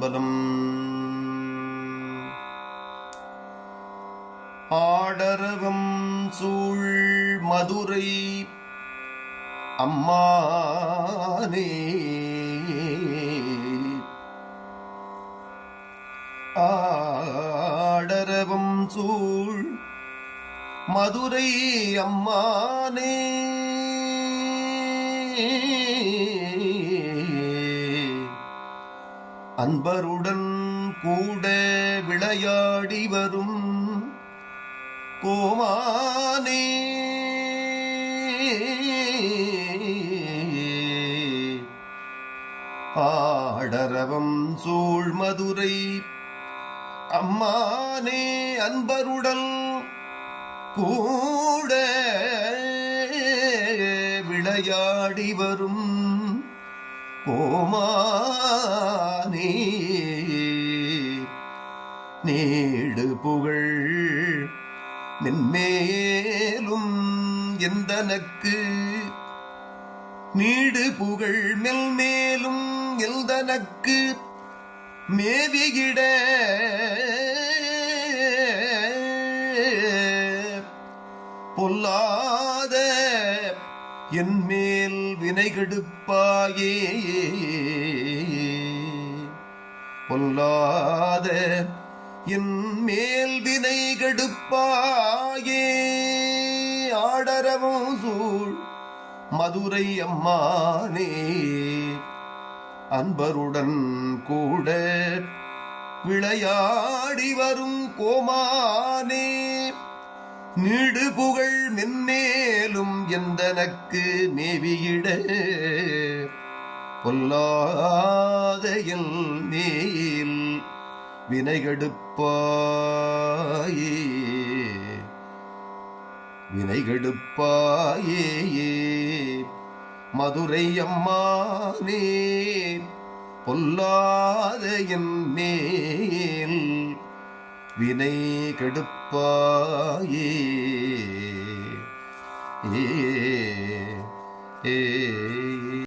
பலம் ஆடரவம் சூழ் மதுரை அம்மானே. ஆடரவம் சூழ் மதுரை அம்மானே. அன்பருடன் கூட விளையாடி வரும் கோமானே. ஆடரவம் சூழ் மதுரை அம்மானே அன்பருடல் கூட விளையாடி வரும் கோமானே நேடு புகழ் மென்மேலும் எந்தனக்கு? நீடு புகழ் மெல்மேலும் எல்தனக்கு மேவியிட பொல்லாத என்மேல் வினைகெடுப்பாயே பொல்லாத என்மேல் வினைகெடுப்பாயே ஆடரவும் சூழ் மதுரை அம்மானே. அன்பருடன் கூட விளையாடி வரும் கோமானே. நீடு புகழ் மென்மேலும் எந்தனக்கு மேவியிட பொல்லாதையில் எல் மேல் வினைகெடுப்பாயே. வினைகெடுப்பாயே. மதுரை அம்மானே பொல்லாத என் மேல் வினை கெடுப்பாயே. ஏ